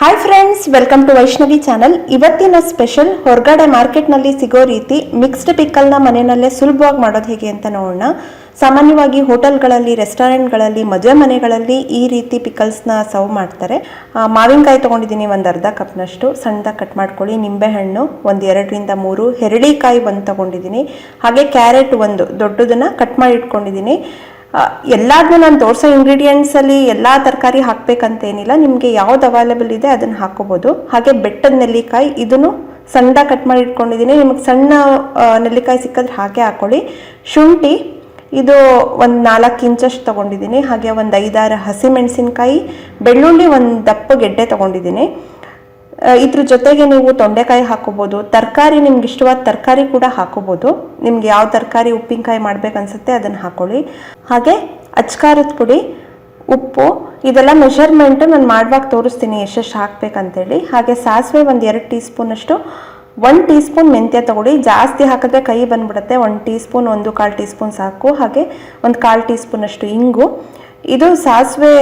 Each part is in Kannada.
Hi friends welcome to Vaishnavi channel ಇವತ್ತಿನ ಸ್ಪೆಷಲ್ ಹೊರಗಡೆ ಮಾರ್ಕೆಟ್ನಲ್ಲಿ ಸಿಗೋ ರೀತಿ ಮಿಕ್ಸ್ಡ್ ಪಿಕ್ಕಲ್ನ ಮನೆಯಲ್ಲೇ ಸುಲಭವಾಗಿ ಮಾಡೋದು ಹೇಗೆ ಅಂತ ನೋಡೋಣ. ಸಾಮಾನ್ಯವಾಗಿ ಹೋಟೆಲ್ಗಳಲ್ಲಿ ರೆಸ್ಟೋರೆಂಟ್ಗಳಲ್ಲಿ ಮದುವೆ ಮನೆಗಳಲ್ಲಿ ಈ ರೀತಿ ಪಿಕಲ್ಸ್ನ ಸರ್ವ್ ಮಾಡ್ತಾರೆ. ಮಾವಿನಕಾಯಿ ತೊಗೊಂಡಿದ್ದೀನಿ ಒಂದು ಅರ್ಧ ಕಪ್ನಷ್ಟು. ಸಣ್ಣದಾಗಿ ಕಟ್ ಮಾಡ್ಕೊಳ್ಳಿ. ನಿಂಬೆಹಣ್ಣು ಒಂದು ಎರಡರಿಂದ ಮೂರು. ಹೆರಳಿಕಾಯಿ ಒಂದು ತೊಗೊಂಡಿದ್ದೀನಿ. ಹಾಗೆ ಕ್ಯಾರೆಟ್ ಒಂದು. ದೊಡ್ಡದನ್ನು ಕಟ್ ಮಾಡಿ ಇಟ್ಕೊಂಡಿದ್ದೀನಿ. ಎಲ್ಲಾದ್ರೂ ನಾನು ತೋರಿಸೋ ಇಂಗ್ರೀಡಿಯೆಂಟ್ಸಲ್ಲಿ ಎಲ್ಲ ತರಕಾರಿ ಹಾಕಬೇಕಂತೇನಿಲ್ಲ. ನಿಮಗೆ ಯಾವ್ದು ಅವೈಲೇಬಲ್ ಇದೆ ಅದನ್ನು ಹಾಕೋಬೋದು. ಹಾಗೆ ಬೆಟ್ಟದ ನೆಲ್ಲಿಕಾಯಿ ಇದನ್ನು ಸಣ್ಣ ಕಟ್ ಮಾಡಿ ಇಟ್ಕೊಂಡಿದ್ದೀನಿ. ನಿಮಗೆ ಸಣ್ಣ ನೆಲ್ಲಿಕಾಯಿ ಸಿಕ್ಕಿದ್ರೆ ಹಾಗೆ ಹಾಕೊಳ್ಳಿ. ಶುಂಠಿ, ಇದು ಒಂದು ನಾಲ್ಕು ಇಂಚಷ್ಟು ತೊಗೊಂಡಿದ್ದೀನಿ. ಹಾಗೆ ಒಂದು ಐದಾರು ಹಸಿಮೆಣಸಿನ್ಕಾಯಿ ಬೆಳ್ಳುಳ್ಳಿ ಒಂದು ದಪ್ಪ ಗೆಡ್ಡೆ ತೊಗೊಂಡಿದ್ದೀನಿ. ಇದ್ರ ಜೊತೆಗೆ ನೀವು ತೊಂಡೆಕಾಯಿ ಹಾಕೋಬೋದು. ತರಕಾರಿ ನಿಮ್ಗೆ ಇಷ್ಟವಾದ ತರಕಾರಿ ಕೂಡ ಹಾಕೋಬೋದು. ನಿಮ್ಗೆ ಯಾವ ತರಕಾರಿ ಉಪ್ಪಿನಕಾಯಿ ಮಾಡ್ಬೇಕನ್ಸುತ್ತೆ ಅದನ್ನು ಹಾಕೊಳ್ಳಿ. ಹಾಗೆ ಅಚ್ಕಾರದ ಪುಡಿ, ಉಪ್ಪು, ಇದೆಲ್ಲ ಮೆಷರ್ಮೆಂಟ್ ನಾನು ಮಾಡುವಾಗ ತೋರಿಸ್ತೀನಿ ಎಷ್ಟೆಷ್ಟು ಹಾಕ್ಬೇಕಂತೇಳಿ. ಹಾಗೆ ಸಾಸಿವೆ ಒಂದು ಎರಡು ಟೀ ಸ್ಪೂನಷ್ಟು ಒನ್ ಟೀ ಸ್ಪೂನ್ ಮೆಂತ್ಯ ತಗೊಳ್ಳಿ. ಜಾಸ್ತಿ ಹಾಕಿದ್ರೆ ಕೈ ಬಂದ್ಬಿಡುತ್ತೆ. ಒಂದು ಟೀ ಸ್ಪೂನ್ ಒಂದು ಕಾಲು ಟೀ ಸ್ಪೂನ್ ಸಾಕು. ಹಾಗೆ ಒಂದು ಕಾಲು ಟೀ ಸ್ಪೂನಷ್ಟು ಇಂಗು. ಇದು ಸಾಸಿವೆ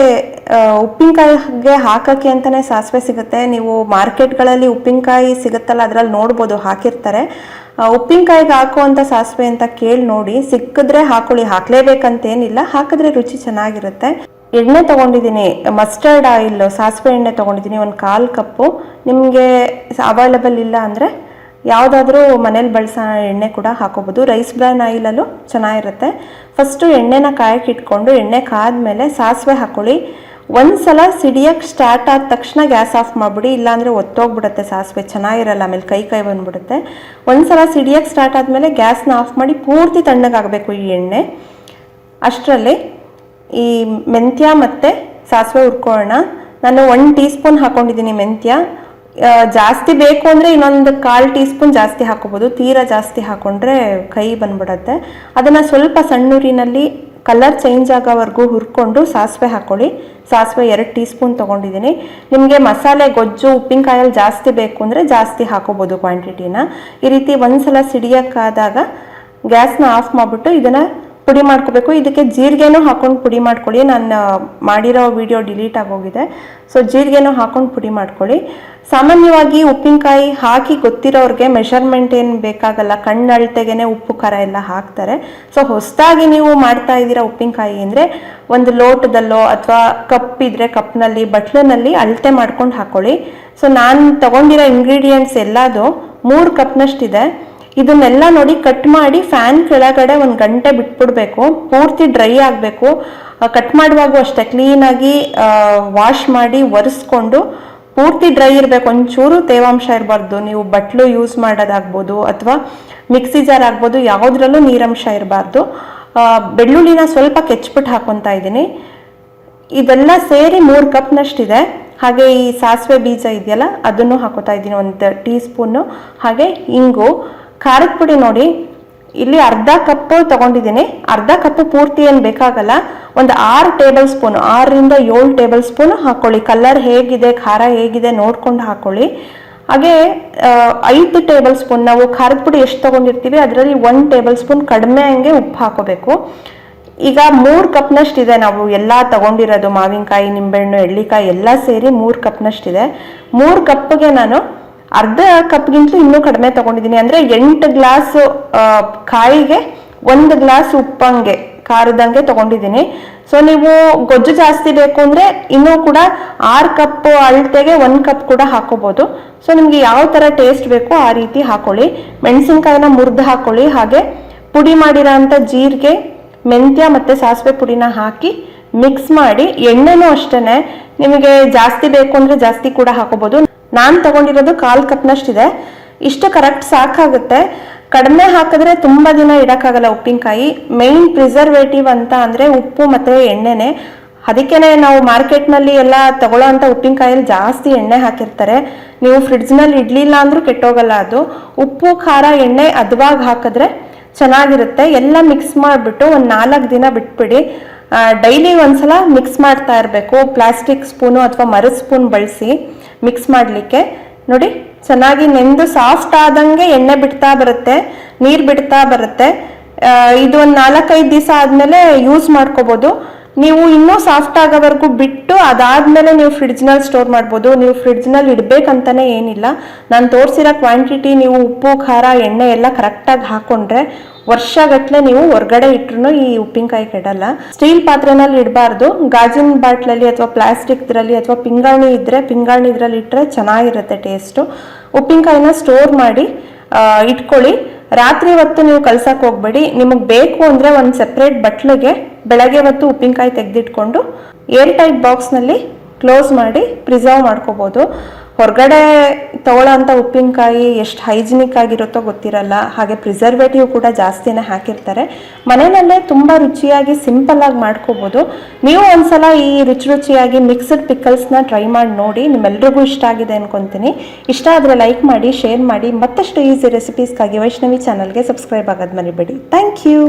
ಉಪ್ಪಿನಕಾಯಿಗೆ ಹಾಕಕ್ಕೆ ಅಂತಾನೆ ಸಾಸಿವೆ ಸಿಗುತ್ತೆ. ನೀವು ಮಾರ್ಕೆಟ್ಗಳಲ್ಲಿ ಉಪ್ಪಿನಕಾಯಿ ಸಿಗುತ್ತಲ್ಲ, ಅದರಲ್ಲಿ ನೋಡ್ಬೋದು, ಹಾಕಿರ್ತಾರೆ. ಉಪ್ಪಿನಕಾಯಿಗೆ ಹಾಕುವಂಥ ಸಾಸಿವೆ ಅಂತ ಕೇಳಿ ನೋಡಿ, ಸಿಕ್ಕಿದ್ರೆ ಹಾಕೊಳ್ಳಿ, ಹಾಕ್ಲೇಬೇಕಂತೇನಿಲ್ಲ, ಹಾಕಿದ್ರೆ ರುಚಿ ಚೆನ್ನಾಗಿರುತ್ತೆ. ಎಣ್ಣೆ ತೊಗೊಂಡಿದ್ದೀನಿ ಮಸ್ಟರ್ಡ್ ಆಯಿಲ್ ಸಾಸಿವೆ ಎಣ್ಣೆ ತಗೊಂಡಿದ್ದೀನಿ, ಒಂದು ಕಾಲು ಕಪ್ಪು. ನಿಮಗೆ ಅವೈಲಬಲ್ ಇಲ್ಲ ಅಂದರೆ ಯಾವುದಾದ್ರೂ ಮನೇಲಿ ಬಳಸೋ ಎಣ್ಣೆ ಕೂಡ ಹಾಕೋಬೋದು. ರೈಸ್ ಬ್ರ್ಯಾನ್ ಆಯಿಲಲ್ಲೂ ಚೆನ್ನಾಗಿರುತ್ತೆ. ಫಸ್ಟು ಎಣ್ಣೆನ ಕಾಯಕ್ಕೆ ಇಟ್ಕೊಂಡು ಎಣ್ಣೆ ಕಾದ್ಮೇಲೆ ಸಾಸಿವೆ ಹಾಕೊಳ್ಳಿ. ಒಂದು ಸಲ ಸಿಡಿಯೋಕ್ಕೆ ಸ್ಟಾರ್ಟ್ ಆದ ತಕ್ಷಣ ಗ್ಯಾಸ್ ಆಫ್ ಮಾಡಿಬಿಡಿ. ಇಲ್ಲಾಂದರೆ ಒತ್ತೋಗ್ಬಿಡುತ್ತೆ ಸಾಸಿವೆ. ಚೆನ್ನಾಗಿರಲ್ಲ, ಆಮೇಲೆ ಕೈ ಕೈ ಬಂದುಬಿಡುತ್ತೆ. ಒಂದು ಸಲ ಸಿಡಿಯೋಕ್ಕೆ ಸ್ಟಾರ್ಟ್ ಆದಮೇಲೆ ಗ್ಯಾಸ್ನ ಆಫ್ ಮಾಡಿ ಪೂರ್ತಿ ತಣ್ಣಗಾಗಬೇಕು ಈ ಎಣ್ಣೆ. ಅಷ್ಟರಲ್ಲಿ ಈ ಮೆಂತ್ಯ ಮತ್ತು ಸಾಸಿವೆ ಹುರ್ಕೊಳ್ಳೋಣ. ನಾನು ಒನ್ ಟೀ ಸ್ಪೂನ್ ಹಾಕ್ಕೊಂಡಿದ್ದೀನಿ ಮೆಂತ್ಯ. ಜಾಸ್ತಿ ಬೇಕು ಅಂದರೆ ಇನ್ನೊಂದು ಕಾಲು ಟೀ ಸ್ಪೂನ್ ಜಾಸ್ತಿ ಹಾಕೋಬೋದು. ತೀರಾ ಜಾಸ್ತಿ ಹಾಕೊಂಡ್ರೆ ಕೈ ಬಂದ್ಬಿಡತ್ತೆ. ಅದನ್ನು ಸ್ವಲ್ಪ ಸಣ್ಣೂರಿನಲ್ಲಿ ಕಲರ್ ಚೇಂಜ್ ಆಗೋವರೆಗೂ ಹುರ್ಕೊಂಡು ಸಾಸಿವೆ ಹಾಕೊಳ್ಳಿ. ಸಾಸಿವೆ ಎರಡು ಟೀ ಸ್ಪೂನ್ ತೊಗೊಂಡಿದ್ದೀನಿ. ನಿಮಗೆ ಮಸಾಲೆ, ಗೊಜ್ಜು, ಉಪ್ಪಿನಕಾಯಲ್ಲಿ ಜಾಸ್ತಿ ಬೇಕು ಅಂದರೆ ಜಾಸ್ತಿ ಹಾಕೋಬೋದು ಕ್ವಾಂಟಿಟಿನ. ಈ ರೀತಿ ಒಂದು ಸಲ ಸಿಡಿಯೋಕ್ಕಾದಾಗ ಗ್ಯಾಸ್ನ ಆಫ್ ಮಾಡಿಬಿಟ್ಟು ಇದನ್ನು ಪುಡಿ ಮಾಡ್ಕೋಬೇಕು. ಇದಕ್ಕೆ ಜೀರಿಗೆನೂ ಹಾಕೊಂಡು ಪುಡಿ ಮಾಡ್ಕೊಳ್ಳಿ. ನಾನು ಮಾಡಿರೋ ವಿಡಿಯೋ ಡಿಲೀಟ್ ಆಗೋಗಿದೆ. ಸೊ, ಜೀರಿಗೆನೂ ಹಾಕೊಂಡು ಪುಡಿ ಮಾಡ್ಕೊಳ್ಳಿ. ಸಾಮಾನ್ಯವಾಗಿ ಉಪ್ಪಿನಕಾಯಿ ಹಾಕಿ ಗೊತ್ತಿರೋರಿಗೆ ಮೆಷರ್ಮೆಂಟ್ ಏನು ಬೇಕಾಗಲ್ಲ. ಕಣ್ಣು ಅಳತೆಗೆನೆ ಉಪ್ಪು, ಖಾರ ಎಲ್ಲ ಹಾಕ್ತಾರೆ. ಸೊ, ಹೊಸದಾಗಿ ನೀವು ಮಾಡ್ತಾ ಇದ್ದೀರಾ ಉಪ್ಪಿನಕಾಯಿ ಅಂದರೆ ಒಂದು ಲೋಟದಲ್ಲೋ ಅಥವಾ ಕಪ್ ಇದ್ರೆ ಕಪ್ನಲ್ಲಿ, ಬಟ್ಲನಲ್ಲಿ ಅಳತೆ ಮಾಡ್ಕೊಂಡು ಹಾಕೊಳ್ಳಿ. ಸೊ, ನಾನು ತಗೊಂಡಿರೋ ಇಂಗ್ರೀಡಿಯೆಂಟ್ಸ್ ಎಲ್ಲದು ಮೂರು ಕಪ್ನಷ್ಟಿದೆ. ಇದನ್ನೆಲ್ಲ ನೋಡಿ ಕಟ್ ಮಾಡಿ ಫ್ಯಾನ್ ಕೆಳಗಡೆ ಒಂದು ಗಂಟೆ ಬಿಟ್ಬಿಡ್ಬೇಕು. ಪೂರ್ತಿ ಡ್ರೈ ಆಗಬೇಕು. ಕಟ್ ಮಾಡುವಾಗೂ ಅಷ್ಟೇ ಕ್ಲೀನಾಗಿ ವಾಶ್ ಮಾಡಿ ಒರೆಸ್ಕೊಂಡು ಪೂರ್ತಿ ಡ್ರೈ ಇರಬೇಕು. ಒಂಚೂರು ತೇವಾಂಶ ಇರಬಾರ್ದು. ನೀವು ಬಟ್ಲು ಯೂಸ್ ಮಾಡೋದಾಗ್ಬೋದು ಅಥವಾ ಮಿಕ್ಸಿ ಜಾರ್ ಆಗ್ಬೋದು, ಯಾವುದ್ರಲ್ಲೂ ನೀರಂಶ ಇರಬಾರ್ದು. ಬೆಳ್ಳುಳ್ಳಿನ ಸ್ವಲ್ಪ ಕೆಚ್ಬಿಟ್ಟು ಹಾಕೊತಾ ಇದ್ದೀನಿ. ಇದೆಲ್ಲ ಸೇರಿ ಮೂರು ಕಪ್ನಷ್ಟಿದೆ. ಹಾಗೆ ಈ ಸಾಸಿವೆ ಬೀಜ ಇದೆಯಲ್ಲ, ಅದನ್ನು ಹಾಕೋತಾ ಇದ್ದೀನಿ. ಒಂದು ಟೀ ಸ್ಪೂನು ಹಾಗೆ, ಇಂಗು. ಖಾರದ ಪುಡಿ ನೋಡಿ. ಇಲ್ಲಿ ಅರ್ಧ ಕಪ್ ತಗೊಂಡಿದ್ದೀನಿ. ಅರ್ಧ ಕಪ್ ಪೂರ್ತಿ ಏನು ಬೇಕಾಗಲ್ಲ. ಒಂದು ಆರು ಟೇಬಲ್ ಸ್ಪೂನ್, ಆರರಿಂದ ಏಳು ಟೇಬಲ್ ಸ್ಪೂನ್ ಹಾಕೊಳ್ಳಿ. ಕಲರ್ ಹೇಗಿದೆ, ಖಾರ ಹೇಗಿದೆ ನೋಡ್ಕೊಂಡು ಹಾಕ್ಕೊಳ್ಳಿ ಹಾಗೆ ಐದು ಟೇಬಲ್ ಸ್ಪೂನ್, ನಾವು ಖಾರದ ಪುಡಿ ಎಷ್ಟು ತಗೊಂಡಿರ್ತೀವಿ, ಅದರಲ್ಲಿ ಒಂದು ಟೇಬಲ್ ಸ್ಪೂನ್ ಕಡಿಮೆ ಹಂಗೆ ಉಪ್ಪು ಹಾಕೋಬೇಕು. ಈಗ ಮೂರು ಕಪ್ನಷ್ಟಿದೆ ನಾವು ಎಲ್ಲ ತಗೊಂಡಿರೋದು, ಮಾವಿನಕಾಯಿ, ನಿಂಬೆಹಣ್ಣು, ಎಳ್ಳಿಕಾಯಿ ಎಲ್ಲ ಸೇರಿ ಮೂರು ಕಪ್ನಷ್ಟಿದೆ ಮೂರು ಕಪ್ಗೆ ನಾನು ಅರ್ಧ ಕಪ್ಗಿಂತಲೂ ಇನ್ನೂ ಕಡಿಮೆ ತಗೊಂಡಿದ್ದೀನಿ. ಅಂದರೆ ಎಂಟು ಗ್ಲಾಸ್ ಕಾಯಿಗೆ, ಒಂದು ಗ್ಲಾಸ್ ಉಪ್ಪಂಗೆ ಖಾರದಂಗೆ ತಗೊಂಡಿದ್ದೀನಿ. ಸೊ ನೀವು ಗೊಜ್ಜು ಜಾಸ್ತಿ ಬೇಕು ಅಂದರೆ ಇನ್ನೂ ಕೂಡ ಆರು ಕಪ್ ಅಳತೆಗೆ ಒಂದು ಕಪ್ ಕೂಡ ಹಾಕೋಬೋದು. ಸೊ ನಿಮಗೆ ಯಾವ ಥರ ಟೇಸ್ಟ್ ಬೇಕೋ ಆ ರೀತಿ ಹಾಕೊಳ್ಳಿ. ಮೆಣಸಿನ್ಕಾಯಿನ ಮುರಿದು ಹಾಕೊಳ್ಳಿ. ಹಾಗೆ ಪುಡಿ ಮಾಡಿರೋಂಥ ಜೀರಿಗೆ, ಮೆಂತ್ಯ ಮತ್ತು ಸಾಸಿವೆ ಪುಡಿನ ಹಾಕಿ ಮಿಕ್ಸ್ ಮಾಡಿ. ಎಣ್ಣೆನೂ ಅಷ್ಟೇ ನಿಮಗೆ ಜಾಸ್ತಿ ಬೇಕು ಅಂದರೆ ಜಾಸ್ತಿ ಕೂಡ ಹಾಕೋಬೋದು. ನಾನು ತಗೊಂಡಿರೋದು ಕಾಲು ಕಪ್ನಷ್ಟಿದೆ. ಇಷ್ಟು ಕರೆಕ್ಟ್ ಸಾಕಾಗುತ್ತೆ. ಕಡಿಮೆ ಹಾಕಿದ್ರೆ ತುಂಬ ದಿನ ಇಡೋಕ್ಕಾಗಲ್ಲ ಉಪ್ಪಿನಕಾಯಿ. ಮೇಯ್ನ್ ಪ್ರಿಸರ್ವೇಟಿವ್ ಅಂತ ಅಂದರೆ ಉಪ್ಪು ಮತ್ತು ಎಣ್ಣೆನೆ. ಅದಕ್ಕೇನೆ ನಾವು ಮಾರ್ಕೆಟ್ನಲ್ಲಿ ಎಲ್ಲ ತಗೊಳ್ಳೋ ಅಂಥ ಉಪ್ಪಿನಕಾಯಲ್ಲಿ ಜಾಸ್ತಿ ಎಣ್ಣೆ ಹಾಕಿರ್ತಾರೆ. ನೀವು ಫ್ರಿಡ್ಜ್ನಲ್ಲಿ ಇಡ್ಲಿಲ್ಲ ಅಂದರೂ ಕೆಟ್ಟೋಗಲ್ಲ ಅದು. ಉಪ್ಪು, ಖಾರ, ಎಣ್ಣೆ ಅದ್ವಾಗಿ ಹಾಕಿದ್ರೆ ಚೆನ್ನಾಗಿರುತ್ತೆ. ಎಲ್ಲ ಮಿಕ್ಸ್ ಮಾಡಿಬಿಟ್ಟು ಒಂದು ನಾಲ್ಕು ದಿನ ಬಿಟ್ಬಿಡಿ. ಡೈಲಿ ಒಂದ್ಸಲ ಮಿಕ್ಸ್ ಮಾಡ್ತಾ ಇರಬೇಕು. ಪ್ಲಾಸ್ಟಿಕ್ ಸ್ಪೂನು ಅಥವಾ ಮರದ ಸ್ಪೂನ್ ಬಳಸಿ. ಮಿಕ್ಸ್ ಮಾಡಲಿಕ್ಕೆ. ನೋಡಿ, ಚೆನ್ನಾಗಿ ನೆಂದು ಸಾಫ್ಟ್ ಆದಂಗೆ ಎಣ್ಣೆ ಬಿಡ್ತಾ ಬರುತ್ತೆ, ನೀರು ಬಿಡ್ತಾ ಬರುತ್ತೆ. ಇದು ಒಂದು ನಾಲ್ಕೈದು ದಿವಸ ಆದಮೇಲೆ ಯೂಸ್ ಮಾಡ್ಕೋಬೋದು. ನೀವು ಇನ್ನೂ ಸಾಫ್ಟ್ ಆಗೋವರೆಗೂ ಬಿಟ್ಟು ಅದಾದಮೇಲೆ ನೀವು ಫ್ರಿಡ್ಜ್ನಲ್ಲಿ ಸ್ಟೋರ್ ಮಾಡ್ಬೋದು. ನೀವು ಫ್ರಿಡ್ಜ್ನಲ್ಲಿ ಇಡಬೇಕಂತಲೇ ಏನಿಲ್ಲ. ನಾನು ತೋರಿಸಿರೋ ಕ್ವಾಂಟಿಟಿ ನೀವು ಉಪ್ಪು, ಖಾರ, ಎಣ್ಣೆ ಎಲ್ಲ ಕರೆಕ್ಟಾಗಿ ಹಾಕೊಂಡ್ರೆ ವರ್ಷಗಟ್ಟಲೆ ನೀವು ಹೊರಗಡೆ ಇಟ್ರು ಈ ಉಪ್ಪಿನಕಾಯಿ ಕೆಡಲ್ಲ. ಸ್ಟೀಲ್ ಪಾತ್ರೆನಲ್ಲಿ ಇಡಬಾರ್ದು. ಗಾಜಿನ ಬಾಟ್ಲಲ್ಲಿ ಅಥವಾ ಪ್ಲಾಸ್ಟಿಕ್ದ್ರಲ್ಲಿ ಅಥವಾ ಪಿಂಗಾಣಿ ಇದ್ದರೆ ಪಿಂಗಾಣಿ ಇದರಲ್ಲಿ ಇಟ್ಟರೆ ಚೆನ್ನಾಗಿರುತ್ತೆ ಟೇಸ್ಟು ಉಪ್ಪಿನಕಾಯಿನ ಸ್ಟೋರ್ ಮಾಡಿ ಇಟ್ಕೊಳ್ಳಿ. ರಾತ್ರಿ ಹೊತ್ತು ನೀವು ಕಲ್ಸಕ್ಕೆ ಹೋಗ್ಬೇಡಿ. ನಿಮಗೆ ಬೇಕು ಅಂದರೆ ಒಂದು ಸೆಪ್ರೇಟ್ ಬಟ್ಲಿಗೆ ಬೆಳಗ್ಗೆ ಹೊತ್ತು ಉಪ್ಪಿನಕಾಯಿ ತೆಗೆದಿಟ್ಕೊಂಡು ಏರ್ ಟೈಟ್ ಬಾಕ್ಸ್ನಲ್ಲಿ ಕ್ಲೋಸ್ ಮಾಡಿ ಪ್ರಿಸರ್ವ್ ಮಾಡ್ಕೋಬೋದು. ಹೊರಗಡೆ ತಗೊಳ್ಳೋಂಥ ಉಪ್ಪಿನಕಾಯಿ ಎಷ್ಟು ಹೈಜಿನಿಕ್ ಆಗಿರುತ್ತೋ ಗೊತ್ತಿರಲ್ಲ, ಹಾಗೆ ಪ್ರಿಸರ್ವೇಟಿವ್ ಕೂಡ ಜಾಸ್ತಿನೇ ಹಾಕಿರ್ತಾರೆ. ಮನೆಯಲ್ಲೇ ತುಂಬ ರುಚಿಯಾಗಿ ಸಿಂಪಲ್ ಆಗಿ ಮಾಡ್ಕೋಬೋದು. ನೀವು ಒಂದ್ಸಲ ಈ ರುಚಿ ರುಚಿಯಾಗಿ ಮಿಕ್ಸ್ಡ್ ಪಿಕಲ್ಸ್ನ ಟ್ರೈ ಮಾಡಿ ನೋಡಿ, ನಿಮ್ಮೆಲ್ರಿಗೂ ಇಷ್ಟ ಆಗಿದೆ ಅನ್ಕೊಂತೀನಿ. ಇಷ್ಟ ಆದರೆ ಲೈಕ್ ಮಾಡಿ ಶೇರ್ ಮಾಡಿ, ಮತ್ತಷ್ಟು ಈಸಿ ರೆಸಿಪೀಸ್ಗಾಗಿ ವೈಷ್ಣವಿ ಚಾನಲ್ಗೆ ಸಬ್ಸ್ಕ್ರೈಬ್ ಆಗೋದು ಮರಿಬೇಡಿ. Thank you